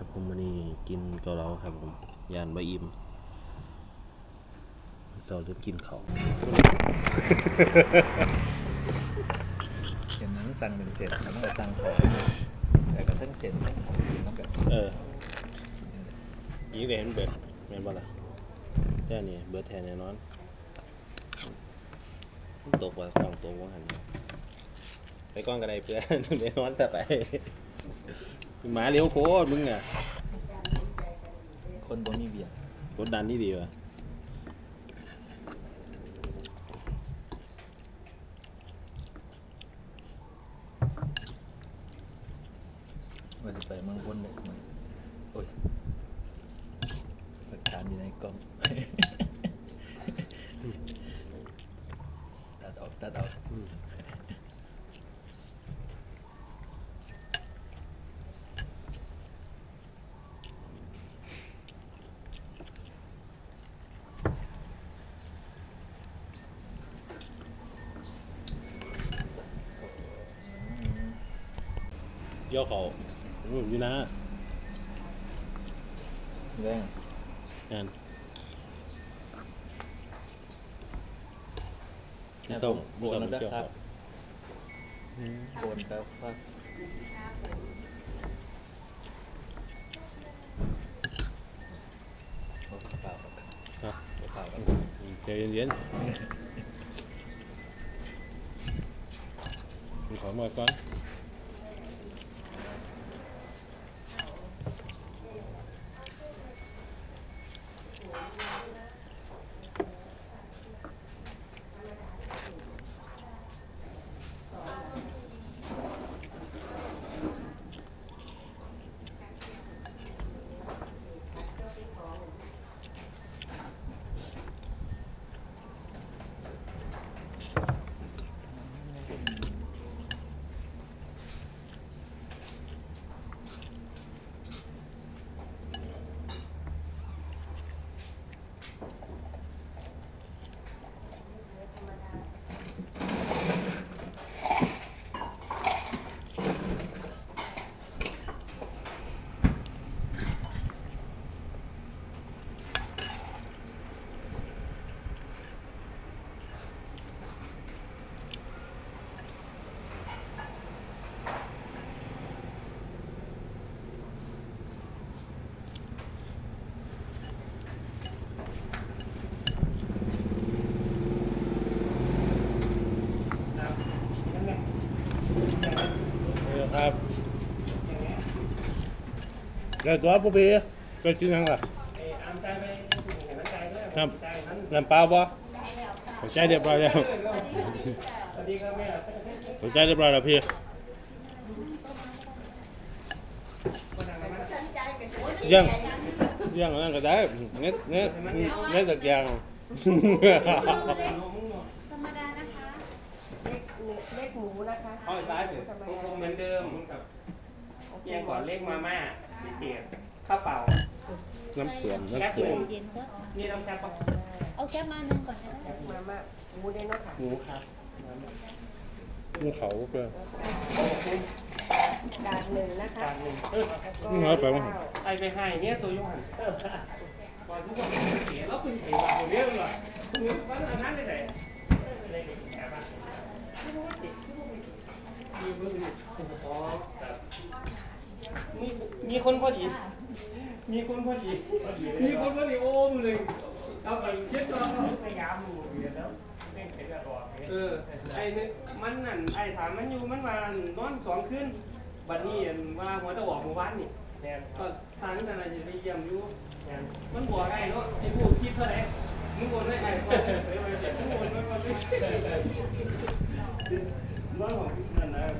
ครับผมวันนี้กินเกาเหลาครับผมยานบะอิ่มเสาร์จะกินเขาวเห็นนั้นสั่งเป็นเสร็จแล้วมันก็สั่งของแต่ก็ทั้งเสร็จทั้งของมันก็เออยิงเห็นเบิดแม่นบ่ล่ะแต่นี่เบิดแทนแน่นอนตกว่าสองตัวว่าหันไปก้อนกระไดเพื่อนแน่นอนแต่ไป หมาเลี้ยวโคตรมึงอะคนบ่มีเบียร์กดดันนี่ดีว่ะว่าจะไปเมืองบนเลยมันโอ้ยหลักฐานอยู่ในกล่อง ตัดออกตัดออก เยี่ยวเขาอืมอยู่นะแรงงานนะส้มโบนแล้วนะครับโบนครับว่าโอ้เปล่าครับอะเปล่าครับใจเย็นๆผมขอมาก่อน Thank you. ครับเกิดตัวปุ๊บพี่เกิดกินยังล่ะครับน้ำเปล่าบ่หัวใจเรียบร้อยแล้วหัวใจเรียบร้อยแล้วพี่ยังยังนั่นก็ได้เน็ตเน็ตเน็ตตะแกง ธรรมดานะคะ เล็กเนื้อเล็ กหมูนะคะห้อยซ้ายเถอะคงคงเหมือนเดิมเพียงก่อนเลขมาม่าพิเศษข้าวเปล่าน้ำเสียมน้ำเสียมเย็นก็นี่น้ำแซ่บปะเอาแก้วมาหนึ่งก่อนก็ได้มาม่าหมูได้เนาะค่ะหมูครับนี่เขาเพื่อจานหนึ่งนะคะจานหนึ่งเออนี่เขาไปว่าไอไปให้เนี่ยตัวย้อนก่อนทุกคนเสียแล้วเป็นไอ้บ้าคนเดียวเลยคุณวันนั้นได้ไหน มีมีคนพอดี มีคนพอดี มีคนพอดีโอ้มเลยเอาไปเช็ดก่อพยายามดูเรียนแล้วเออไอ้นึมันนั่นไอ้ถามมันอยู่มันมานอนสองคืนวันนี้ว่าหัวตะบอกหมู่บ้านนี่ก็ทางั้นอะไรจะไปเยี่ยมอยู่มันบอกไอ้เนาะไอ้ผู้คิดเท่าไหร่มึงโอนไว้ไอ้คนเฉยๆมึงโอนไว้ก่อนดิ